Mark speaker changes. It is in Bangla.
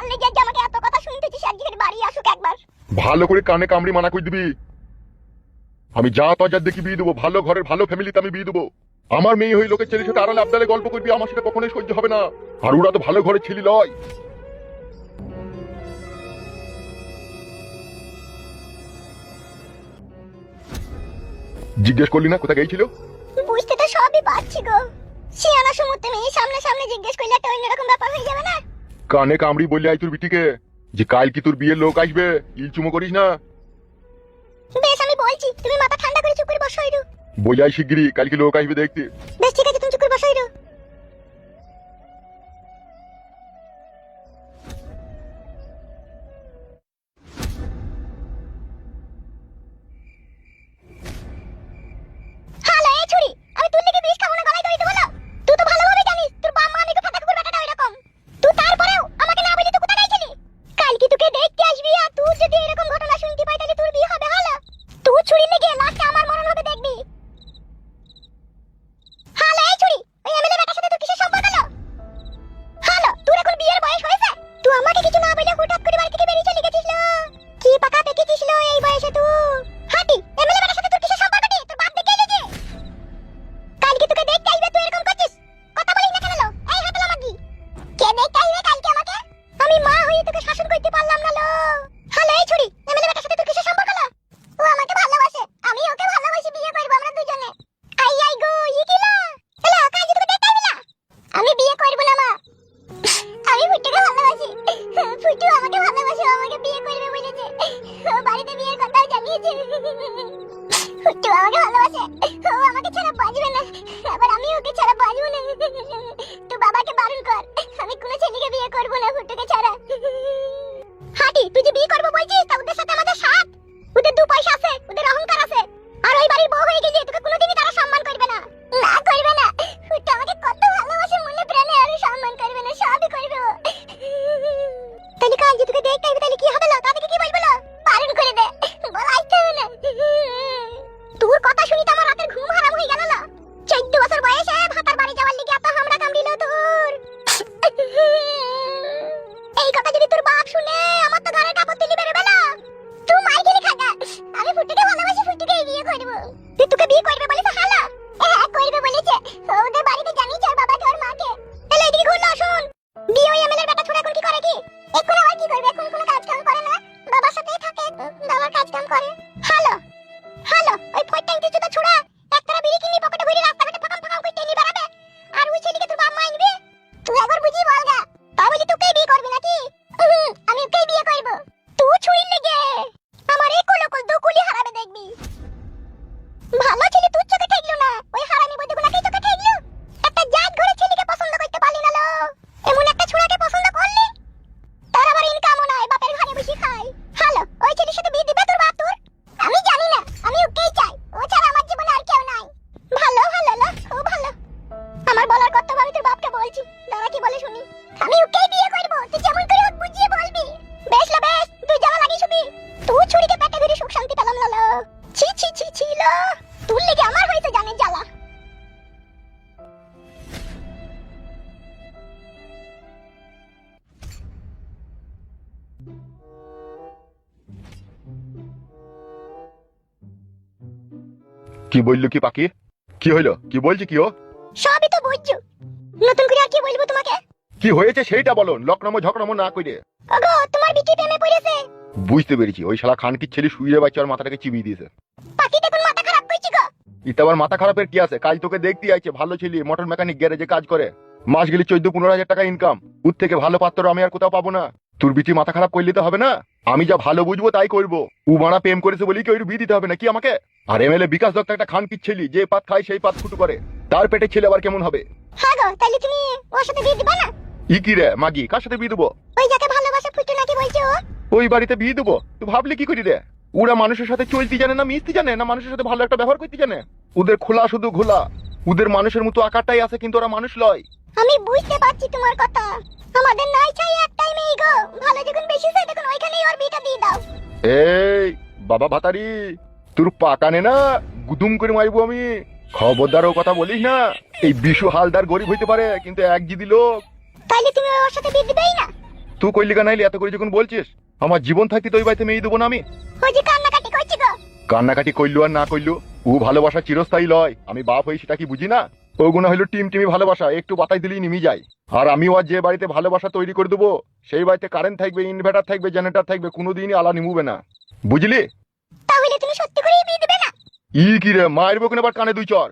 Speaker 1: যে আমাকে এত কথা শুনতেছিস বাড়ি আসুক একবার।
Speaker 2: ভালো করে কানে কামড়ি মানা করে দিবি? আমি যা তজা দেখি বিয়ে দেবো। ভালো ঘরের ভালো ফ্যামিলিতে আমি বিয়ে দেবো। আমার মেয়ে হয়ে লোকের ছেলের সাথে আড়ালে আবদালে গল্প করবি আমার সাথে কখনোই সহ্য হবে না। আর ওরা তো ভালো ঘরে ছিলি লয়। জিজ্ঞেস করলি না কোথায় গেছিল
Speaker 1: বুঝতে তো সবই পারছি গো। শিয়ানা সমুদ্রে মেয়ে সামনে সামনে জিজ্ঞেস করলে একটা অন্যরকম ব্যাপার হয়ে যাবে না?
Speaker 2: কানে কামড়ি বললি আই তোর বিটিকে। যে কাল কি তোর বিয়ের লোক আসবে? ইলচুমো করিস না।
Speaker 1: বেশ আমি বলছি তুমি মাথা ঠান্ডা করে চুপ করে বসো
Speaker 2: বোঝাই শিগগিরি কাল কি লোক আসবে দেখতে।
Speaker 1: বেশ ঠিক আছে আমি বিয়ে করব না, মা। আমি ফুটুকে ভালোবাসি। ফুটু আমাকে ভালোবাসে আমাকে বিয়ে করবে বলেছে। ও বাড়িতে বিয়ের কথাও জানিয়েছে। ফুটু আমাকে ভালোবাসে। ও আমাকে ছাড়া বাঁচবে না। আবার আমি ওকে ছাড়া বাঁচবো না। তো বাবাকে বারণ কর। আমি কোনো ছেলেকে বিয়ে করব না ফুটুকে ছাড়া। হাঁটি, তুই যে বিয়ে করব বলছিস তোর কথা শুনি কি
Speaker 2: বলল কি পাখি? কি হইল? কি বলছি কি ও?
Speaker 1: সবই তো বুঝছ নতুন করে আর কি বলব তোমাকে?
Speaker 2: কি হয়েছে সেইটা বলো লকনামো ঝকনামো না করে
Speaker 1: ওগো তোমার বিটি প্রেমে পড়েছে।
Speaker 2: বুঝতে পেরেছি ওই শালা খানকির ছেলে শুয়ে বাচ্চা ওর মাথাটাকে চিবিয়ে দিয়েছে।
Speaker 1: পাখি দেখুন মাথা খারাপ করছি গো?
Speaker 2: ইটা আবার মাথা খারাপের কি আছে? কাল তোকে দেখতে আইছে ভালো ছেলে মোটর মেকানিক গ্যারেজে কাজ করে। মাস গেলে চোদ্দ পনেরো হাজার টাকা ইনকাম উর থেকে ভালো পাত্র আমি আর কোথাও পাবো না। তোর বিটি মাথা খারাপ করলে তো হবে না। আমি যা ভালো বুঝব তাই করব। উ মারা প্রেম করেছে বলি কি ওই বিয়ে দিতে হবে না কি আমাকে? আর এমএলএ বিকাশ দত্ত একটা খানকির ছেলে যে পাত খায় সেই পাত ফুটু করে। তার পেটে ছেলে আবার কেমন হবে?
Speaker 1: হ্যাঁ গো তাহলে তুমি ওর সাথে বিয়ে দিবা না?
Speaker 2: ই কি রে মাগি কার সাথে বিয়ে দেবো?
Speaker 1: ওই যাকে ভালোবাসে ফুটু নাকি বলছো
Speaker 2: ওই বাড়িতে বিয়ে দেবো। তুই ভাবলি কি করি রে? ওরা মানুষের সাথে চলতে জানে না মিশতে জানে না মানুষের সাথে ভালো একটা ব্যবহার করতে জানে? ওদের খোলা শুধু ঘোলা। ওদের মানুষের মতো আকারটাই আছে কিন্তু ওরা মানুষ লয়।
Speaker 1: আমি বুঝতে পারছি তোমার কথা। আমাদের নাই চাই গো ভালো যখন বেশি চাই দেখুন ওইখানেই ওর বিয়েটা দিয়ে দাও।
Speaker 2: এই বাবা ভাতারি তোর পাকানে না গুদুম করে মারবো আমি। খবরদার ও কথা বলিস না। এই বিশু হালদার গরিব হইতে পারে কিন্তু এক জিদি লোক।
Speaker 1: তাইলে তুমি ওর সাথে বিয়ে দিবেই না।
Speaker 2: তুই কইলি কেন এত করে যখন বলছিস আমার জীবন থাকতে তো ওই বাড়িতে মেয়ে দেবো না আমি।
Speaker 1: ওই যে কান্নাকাটি করছি গো।
Speaker 2: কান্নাকাটি করলু আর না করলু ও ভালোবাসা চিরস্থায়ী লয়। আমি বাপ হই সেটা কি বুঝি না? ওগুলো হইল টিম টিমি ভালোবাসা একটু বাতাই দিলেই নিমি যায়। আর আমিও আর যে বাড়িতে ভালোবাসা তৈরি করে দেবো সেই বাড়িতে কারেন্ট থাকবে ইনভার্টার থাকবে জেনারেটর থাকবে কোনোদিনই আলা নিমুবে না। বুঝলি?
Speaker 1: তাহলে তুমি সত্যি করেই বিয়ে দেবে না?
Speaker 2: ই কি রে মায়ের বকুন আবার কানে দুই চর?